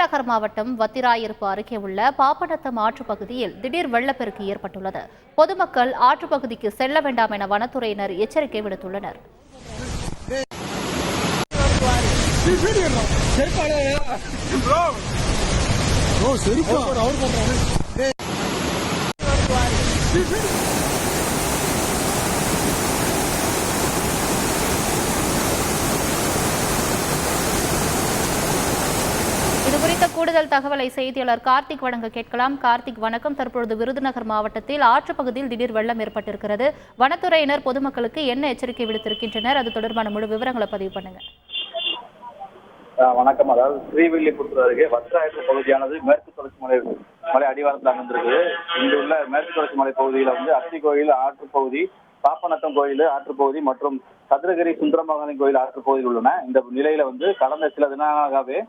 விருதுநகர் மாவட்டம் வத்திராயிருப்பு அருகே உள்ள பாப்பநத்தம் ஆற்றுப் பகுதியில் திடீர் வெள்ளப்பெருக்கு ஏற்பட்டுள்ளது. பொதுமக்கள் பகுதிக்கு செல்ல வேண்டாம் என வனத்துறையினர் எச்சரிக்கை விடுத்துள்ளனர். இது கூடுதல் தகவலை செய்தியாளர் கார்த்திக் வழங்க கேட்கலாம். கார்த்திக் வணக்கம். தற்பொழுது விருதுநகர் மாவட்டத்தில் ஆற்றுப்பகுதியில் திடீர் வெள்ளம் ஏற்பட்டிருக்கிறது. வனத்துறையினர் பொதுமக்களுக்கு என்ன எச்சரிக்கை விடுத்திருக்கின்றனர்? அது தொடர்பான முழு விவரங்களை பதிவு பண்ணுங்க. வணக்கம். அதாவது ஸ்ரீவில்லிபுத்தூர் அருகே வத்ராயத்து பகுதியானது மேற்கு தொடர்ச்சி மலை மலை அடிவாரத்தில் அமைந்திருக்கு இங்கு உள்ள மேற்கு தொடர்ச்சி மலை பகுதியில் வந்து அத்தி கோயில் ஆற்றுப்பகுதி பாப்பநத்தம் கோயில் ஆற்றுப்பகுதி மற்றும் சதுரகிரி சுந்தரமகானி கோயில் ஆற்றுப்பகுதியில் உள்ளன. இந்த நிலையில வந்து கடந்த சில தினங்களாகவே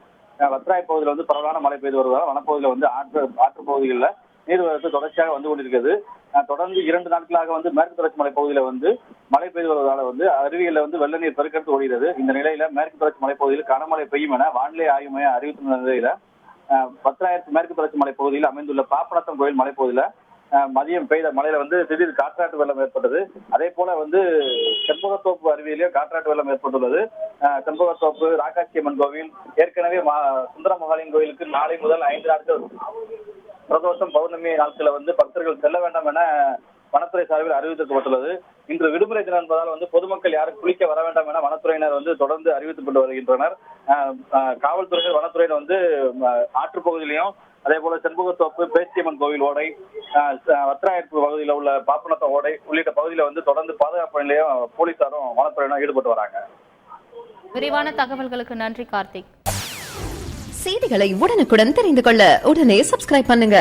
வத்ராய் பகுதியில் வந்து பரவலான மழை பெய்து வருவதால் வனப்பகுதியில் வந்து ஆற்று ஆற்று பகுதிகளில் நீர்வரத்து தொடர்ச்சியாக வந்து கொண்டிருக்கிறது. தொடர்ந்து இரண்டு நாட்களாக வந்து மேற்கு தொடர்ச்சி மலை பகுதியில் வந்து மழை பெய்து வருவதால வந்து அருவியில் வந்து வெள்ள நீர் பெருக்கெடுத்து ஓடுகிறது இந்த நிலையில மேற்கு தொடர்ச்சி மலைப்பகுதியில் கனமழை பெய்யும் என வானிலை ஆய்வு மையம் அறிவித்துள்ள நிலையில ஆஹ் பத்தாயிரத்து மேற்கு தொடர்ச்சி மலை பகுதியில் அமைந்துள்ள பாப்பநத்தம் கோயில் மலைப்பகுதியில மதியம் பெய்த மழையில வந்து திடீர் காற்றாட்டு வெள்ளம் ஏற்பட்டது. அதே போல வந்து செண்பகத்தோப்பு அருவியிலேயே காற்றாட்டு வெள்ளம் ஏற்பட்டுள்ளது. ஆஹ் செண்பகத்தோப்பு அம்மன் கோவில் ஏற்கனவே மா- சுந்தரமகாலின் கோவிலுக்கு நாளை முதல் ஐந்து நாட்கள் பிரதோஷம் பௌர்ணமி நாட்களில் வந்து பக்தர்கள் செல்ல வேண்டாம் என வனத்துறை சார்பில் அறிவிக்கப்பட்டுள்ளது இன்று விடுமுறை தினம் என்பதால் வந்து பொதுமக்கள் யாரும் குளிக்க வர வேண்டாம் என வனத்துறையினர் வந்து தொடர்ந்து அறிவித்துக் கொண்டு வருகின்றனர் காவல்துறையினர் வனத்துறையினர் வந்து ஆற்றுப்பகுதியிலையும் அதே போல செண்பகத்தோப்பு பேச்சியம்மன் கோவில் ஓடை ஆஹ் பகுதியில் உள்ள பாப்பனத்த ஓடை உள்ளிட்ட பகுதியில வந்து தொடர்ந்து பாதுகாப்பு நிலையம் போலீசாரும் வனத்துறையினரும் ஈடுபட்டு வராங்க. விரிவான தகவல்களுக்கு நன்றி கார்த்திக். செய்திகளை உடனுக்குடன் தெரிந்து கொள்ள உடனே சப்ஸ்கிரைப் பண்ணுங்க.